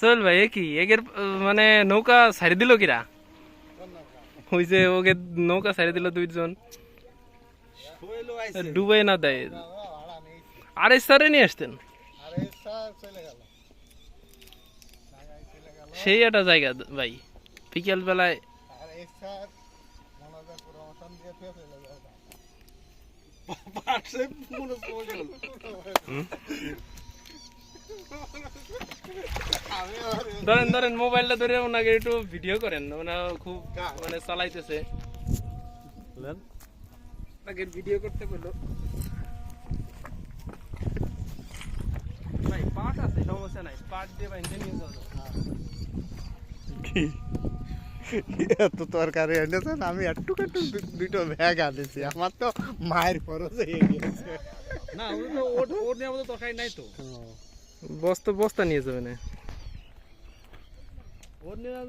চল ভাই কি? এগের মানে নৌকা ছাড়ি দিল কিরা? ওই যে ওকে নৌকা ছাড়ি দিল দুইজন। শৈলো আইছে ডুবে না দেয়। আরে স্যারে নিয়ে আসতেন। সেই একটা জায়গা ভাই। বিকেল বেলায় ধরেন ধরেন মোবাইলটা ধরে ওনাকে একটু ভিডিও করেন ওনা খুব মানে চালাইতেছে। ভিডিও করতে বলল। ভাই পাট আছে সমস্যা নাই পাট দিয়ে বাইন্ধে নিয়ে যাওয়া এত তরকারি এনেছেন আমি একটু একটু দুটো ব্যাগ আনেছি আমার তো মায়ের খরচ হয়ে গেছে। না ওটা ওর তরকারি নাই তো। বস্তা বস্তা নিয়ে যাবে না। ওর নেওয়ার